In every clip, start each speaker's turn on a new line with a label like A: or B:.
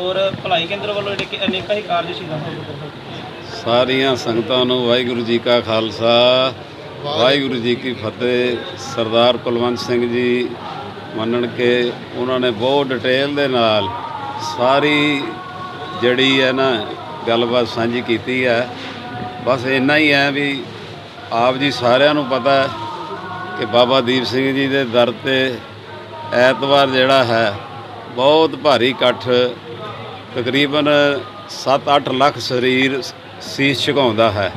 A: ਔਰ ਭਲਾਈ ਕੇਂਦਰ ਵੱਲੋਂ ਜਿਹੜੇ ਅਨੇਕਾਂ ਹੀ ਕਾਰਜ ਸ਼ੀਲਾਂ
B: ਸਾਰੀਆਂ ਸੰਗਤਾਂ ਨੂੰ ਵਾਹਿਗੁਰੂ ਜੀ ਕਾ ਖਾਲਸਾ, ਵਾਹਿਗੁਰੂ ਜੀ ਕੀ ਫਤਿਹ। ਸਰਦਾਰ ਕੁਲਵੰਤ ਸਿੰਘ ਜੀ ਮੰਨਣ ਕੇ ਉਹਨਾਂ ਨੇ ਬਹੁਤ ਡਿਟੇਲ ਦੇ ਨਾਲ ਸਾਰੀ ਜਿਹੜੀ ਹੈ ਨਾ ਗੱਲਬਾਤ ਸਾਂਝੀ ਕੀਤੀ ਹੈ। ਬਸ ਇੰਨਾ ਹੀ ਹੈ ਵੀ ਆਪ ਜੀ ਸਾਰਿਆਂ ਨੂੰ ਪਤਾ ਹੈ ਕਿ ਬਾਬਾ ਦੀਪ ਸਿੰਘ ਜੀ ਦੇ ਦਰ ਤੇ ਐਤਵਾਰ ਜਿਹੜਾ ਹੈ ਬਹੁਤ ਭਾਰੀ ਇਕੱਠ, ਤਕਰੀਬਨ 7-8 ਲੱਖ ਸਰੀਰ ਸੀਸ ਝੁਕਾਉਂਦਾ ਹੈ।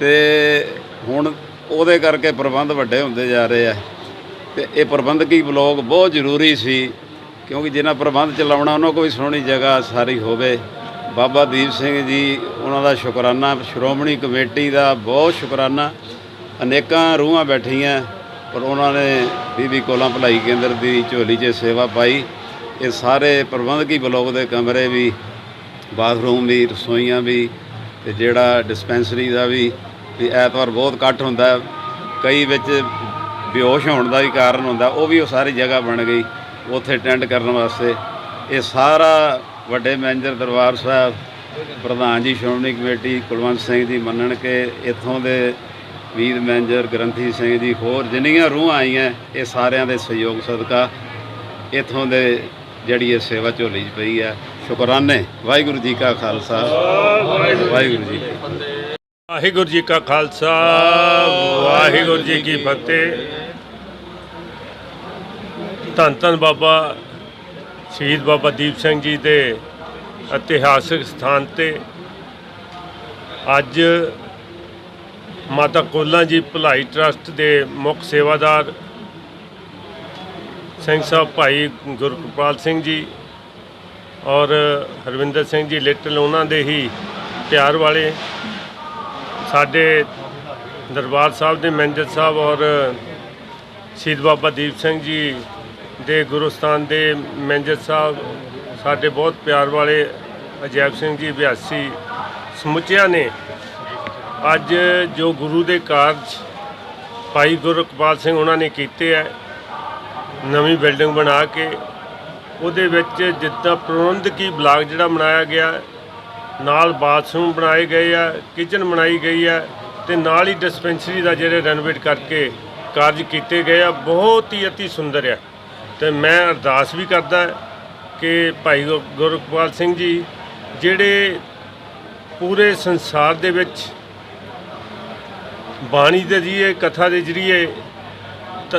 B: ਤੇ ਹੁਣ ਉਹਦੇ ਕਰਕੇ ਪ੍ਰਬੰਧ ਵੱਡੇ ਹੁੰਦੇ ਜਾ ਰਹੇ ਆ। ਤੇ ਇਹ ਪ੍ਰਬੰਧਕੀ ਬਲੋਕ ਬਹੁਤ ਜ਼ਰੂਰੀ ਸੀ, ਕਿਉਂਕਿ ਜਿਨ੍ਹਾਂ ਪ੍ਰਬੰਧ ਚਲਾਉਣਾ, ਉਹਨਾਂ ਕੋਈ ਸੋਹਣੀ ਜਗ੍ਹਾ ਸਾਰੀ ਹੋਵੇ। ਬਾਬਾ ਦੀਪ ਸਿੰਘ ਜੀ, ਉਹਨਾਂ ਦਾ ਸ਼ੁਕਰਾਨਾ, ਸ਼੍ਰੋਮਣੀ ਕਮੇਟੀ ਦਾ ਬਹੁਤ ਸ਼ੁਕਰਾਨਾ। ਅਨੇਕਾਂ ਰੂਹਾਂ ਬੈਠੀਆਂ, ਪਰ ਉਹਨਾਂ ਨੇ ਬੀਬੀ ਕੋਲਾਂ ਭਲਾਈ ਕੇਂਦਰ ਦੀ ਝੋਲੀ 'ਚ ਸੇਵਾ ਪਾਈ। ਇਹ ਸਾਰੇ ਪ੍ਰਬੰਧਕੀ ਬਲੋਕ ਦੇ ਕਮਰੇ ਵੀ, ਬਾਥਰੂਮ ਵੀ, ਰਸੋਈਆਂ ਵੀ ਤੇ ਜਿਹੜਾ ਡਿਸਪੈਂਸਰੀ ਦਾ ਵੀ ਵੀ ਐਤਵਾਰ ਬਹੁਤ ਇਕੱਠ ਹੁੰਦਾ ਕਈ ਵਿੱਚ ਬੇਹੋਸ਼ ਹੋਣ ਦਾ ਵੀ ਕਾਰਨ ਹੁੰਦਾ, ਉਹ ਵੀ ਉਹ ਸਾਰੀ ਜਗ੍ਹਾ ਬਣ ਗਈ, ਉੱਥੇ ਅਟੈਂਡ ਕਰਨ ਵਾਸਤੇ। ਇਹ ਸਾਰਾ ਵੱਡੇ ਮੈਨੇਜਰ ਦਰਬਾਰ ਸਾਹਿਬ, ਪ੍ਰਧਾਨ ਜੀ, ਸ਼੍ਰੋਮਣੀ ਕਮੇਟੀ, ਕੁਲਵੰਤ ਸਿੰਘ ਜੀ ਮੰਨਣ ਕੇ ਇੱਥੋਂ ਦੇ ਵੀਰ ਮੈਨੇਜਰ ਗ੍ਰੰਥੀ ਸਿੰਘ ਜੀ, ਹੋਰ ਜਿੰਨੀਆਂ ਰੂਹਾਂ ਆਈਆਂ, ਇਹ ਸਾਰਿਆਂ ਦੇ ਸਹਿਯੋਗ ਸਦਕਾ ਇੱਥੋਂ ਦੇ ਜਿਹੜੀ ਇਹ ਸੇਵਾ ਝੋਲੀ 'ਚ ਪਈ ਹੈ ਸ਼ੁਕਰਾਨੇ। ਵਾਹਿਗੁਰੂ ਜੀ ਕਾ ਖਾਲਸਾ। ਵਾਹਿਗੁਰੂ ਜੀ ਕੀ ਫਤਿਹ।
C: ਵਾਹਿਗੁਰੂ ਜੀ ਕਾ ਖਾਲਸਾ, ਵਾਹਿਗੁਰੂ ਜੀ ਕੀ ਫਤਿਹ। ਧੰਨ ਧੰਨ ਬਾਬਾ ਸ਼ਹੀਦ ਬਾਬਾ ਦੀਪ ਸਿੰਘ ਜੀ ਦੇ ਇਤਿਹਾਸਕ ਸਥਾਨ ਤੇ ਅੱਜ ਮਾਤਾ ਕੋਲਾ ਜੀ ਭਲਾਈ ਟਰਸਟ ਦੇ ਮੁੱਖ ਸੇਵਾਦਾਰ ਸਿੰਘ ਸਾਹਿਬ ਭਾਈ ਗੁਰਕ੍ਰਿਪਾਲ ਸਿੰਘ ਜੀ ਔਰ ਹਰਵਿੰਦਰ ਸਿੰਘ ਜੀ, ਲਿਟਲ ਉਹਨਾਂ ਦੇ ਹੀ ਪਿਆਰ ਵਾਲੇ। ਸਾਡੇ ਦਰਬਾਰ ਸਾਹਿਬ ਦੇ ਮੈਨੇਜਰ ਸਾਹਿਬ ਔਰ ਸ਼ਹੀਦ ਬਾਬਾ ਦੀਪ ਸਿੰਘ ਜੀ ਦੇ ਗੁਰਸਥਾਨ ਦੇ ਮੈਨੇਜਰ ਸਾਹਿਬ, ਸਾਡੇ ਬਹੁਤ ਪਿਆਰ ਵਾਲੇ ਅਜੈਬ ਸਿੰਘ ਜੀ ਵਿਆਸੀ ਸਮੁੱਚਿਆਂ ਨੇ ਅੱਜ ਜੋ ਗੁਰੂ ਦੇ ਕਾਰਜ ਭਾਈ ਗੁਰਕਪਾਲ ਸਿੰਘ ਉਹਨਾਂ ਨੇ ਕੀਤੇ ਹੈ ਨਵੀਂ ਬਿਲਡਿੰਗ ਬਣਾ ਕੇ ਉਹਦੇ ਵਿੱਚ ਜਿੱਦਾਂ ਪ੍ਰਬੰਧਕੀ ਬਲਾਕ ਜਿਹੜਾ ਬਣਾਇਆ ਗਿਆ, ਨਾਲ ਬਾਥਰੂਮ ਬਣਾਏ ਗਏ ਆ ਕਿਚਨ ਬਣਾਈ ਗਈ ਆ ਤੇ ਨਾਲ ਹੀ ਡਿਸਪੈਂਸਰੀ ਦਾ ਜਿਹੜੇ ਰੈਨੋਵੇਟ ਕਰਕੇ ਕਾਰਜ ਕੀਤੇ ਗਏ ਆ, ਬਹੁਤ ਹੀ ਅਤੀ ਸੁੰਦਰ ਆ। ਤੇ ਮੈਂ ਅਰਦਾਸ ਵੀ ਕਰਦਾ ਕਿ ਭਾਈ ਗੁਰ- ਗੁਰਕਪਾਲ ਸਿੰਘ ਜੀ ਜਿਹੜੇ ਪੂਰੇ ਸੰਸਾਰ ਦੇ ਵਿੱਚ ਬਾਣੀ ਦੇ ਜਰੀਏ, ਕਥਾ ਦੇ ਜਰੀਏ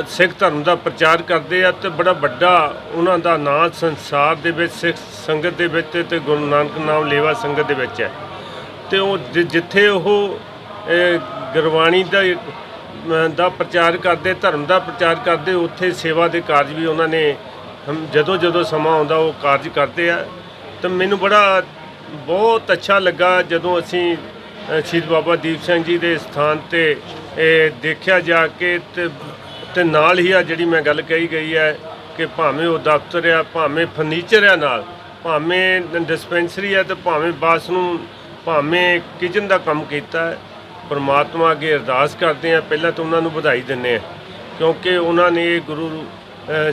C: ਸਿੱਖ ਧਰਮ ਦਾ ਪ੍ਰਚਾਰ ਕਰਦੇ ਆ ਤੇ ਬੜਾ ਵੱਡਾ ਉਹਨਾਂ ਦਾ ਨਾਂ ਸੰਸਾਰ ਦੇ ਵਿੱਚ, ਸਿੱਖ ਸੰਗਤ ਦੇ ਵਿੱਚ ਤੇ ਗੁਰੂ ਨਾਨਕ ਨਾਮ ਲੇਵਾ ਸੰਗਤ ਦੇ ਵਿੱਚ ਹੈ। ਤੇ ਉਹ ਜਿੱਥੇ ਉਹ ਗੁਰਬਾਣੀ ਦਾ ਦਾ ਪ੍ਰਚਾਰ ਕਰਦੇ, ਧਰਮ ਦਾ ਪ੍ਰਚਾਰ ਕਰਦੇ, ਉੱਥੇ ਸੇਵਾ ਦੇ ਕਾਰਜ ਵੀ ਉਹਨਾਂ ਨੇ, ਹਮ, ਜਦੋਂ ਜਦੋਂ ਸਮਾਂ ਆਉਂਦਾ ਉਹ ਕਾਰਜ ਕਰਦੇ ਆ। ਤੇ ਮੈਨੂੰ ਬੜਾ ਬਹੁਤ ਅੱਛਾ ਲੱਗਾ ਜਦੋਂ ਅਸੀਂ ਸ਼ਹੀਦ ਬਾਬਾ ਦੀਪ ਸਿੰਘ ਜੀ ਦੇ ਸਥਾਨ ਤੇ ਦੇਖਿਆ ਜਾ ਕੇ ਤੇ ਤੇ ਨਾਲ ਹੀ ਆ ਜਿਹੜੀ ਮੈਂ ਗੱਲ ਕਹੀ ਗਈ ਹੈ ਕਿ ਭਾਵੇਂ ਉਹ ਦਫ਼ਤਰ ਆ, ਭਾਵੇਂ ਫਰਨੀਚਰ ਆ ਨਾਲ, ਭਾਵੇਂ ਡਿਸਪੈਂਸਰੀ ਆ ਤੇ ਭਾਵੇਂ ਬਾਥਰੂਮ ਭਾਵੇਂ ਕਿਚਨ ਦਾ ਕੰਮ ਕੀਤਾ ਹੈ, ਪਰਮਾਤਮਾ ਅੱਗੇ ਅਰਦਾਸ ਕਰਦੇ ਆ ਪਹਿਲਾਂ ਤਾਂ ਉਹਨਾਂ ਨੂੰ ਵਧਾਈ ਦਿੰਦੇ ਆ ਕਿਉਂਕਿ ਉਹਨਾਂ ਨੇ ਗੁਰੂ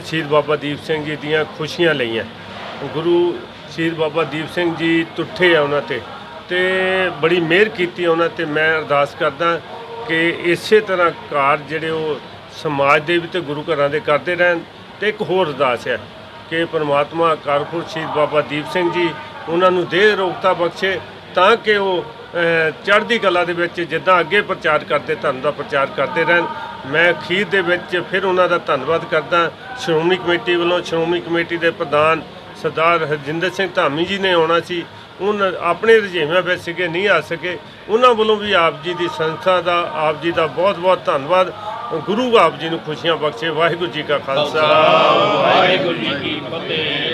C: ਸ਼ਹੀਦ ਬਾਬਾ ਦੀਪ ਸਿੰਘ ਜੀ ਦੀਆਂ ਖੁਸ਼ੀਆਂ ਲਈਆਂ। ਗੁਰੂ ਸ਼ਹੀਦ ਬਾਬਾ ਦੀਪ ਸਿੰਘ ਜੀ ਤੁੱਠੇ ਆ ਉਹਨਾਂ ਤੇ ਤੇ ਬੜੀ ਮਿਹਰ ਕੀਤੀ ਉਹਨਾਂ ਤੇ ਮੈਂ ਅਰਦਾਸ ਕਰਦਾ ਕਿ ਇਸੇ ਤਰ੍ਹਾਂ ਕਾਰ ਜਿਹੜੇ ਉਹ ਸਮਾਜ ਦੇ ਵੀ ਤੇ ਗੁਰੂ ਘਰਾਂ ਦੇ ਕਰਦੇ ਰਹਿਣ ਤੇ ਇੱਕ ਹੋਰ ਅਰਦਾਸ ਹੈ ਕਿ ਪ੍ਰਮਾਤਮਾ ਕਾਰਪੁਰ ਸ਼ਹੀਦ ਬਾਬਾ ਦੀਪ ਸਿੰਘ ਜੀ ਉਹਨਾਂ ਨੂੰ ਦੇਹ ਰੋਗਤਾ ਬਖਸ਼ੇ ਤਾਂ ਕਿ ਉਹ ਚੜ੍ਹਦੀ ਕਲਾ ਦੇ ਵਿੱਚ ਜਿੱਦਾਂ ਅੱਗੇ ਪ੍ਰਚਾਰ ਕਰਦੇ, ਧਰਮ ਦਾ ਪ੍ਰਚਾਰ ਕਰਦੇ ਰਹਿਣ। ਮੈਂ ਅਖੀਰ ਦੇ ਵਿੱਚ ਫਿਰ ਉਹਨਾਂ ਦਾ ਧੰਨਵਾਦ ਕਰਦਾ। ਸ਼੍ਰੋਮਣੀ ਕਮੇਟੀ ਵੱਲੋਂ ਸ਼੍ਰੋਮਣੀ ਕਮੇਟੀ ਦੇ ਪ੍ਰਧਾਨ ਸਰਦਾਰ ਹਰਜਿੰਦਰ ਸਿੰਘ ਧਾਮੀ ਜੀ ਨੇ ਆਉਣਾ ਸੀ। ਉਹਨਾਂ ਆਪਣੇ ਰੁਝੇਵਿਆਂ ਵਿੱਚ ਸੀਗੇ, ਨਹੀਂ ਆ ਸਕੇ। ਉਹਨਾਂ ਵੱਲੋਂ ਵੀ ਆਪ ਜੀ ਦੀ ਸੰਸਥਾ ਦਾ, ਆਪ ਜੀ ਦਾ ਬਹੁਤ ਬਹੁਤ ਧੰਨਵਾਦ। ਗੁਰੂ ਆਪ ਜੀ ਨੂੰ ਖੁਸ਼ੀਆਂ ਬਖਸ਼ੇ ਵਾਹਿਗੁਰੂ ਜੀ ਕਾ ਖਾਲਸਾ
A: ਵਾਹਿਗੁਰੂ ਜੀ ਕੀ ਫਤਿਹ।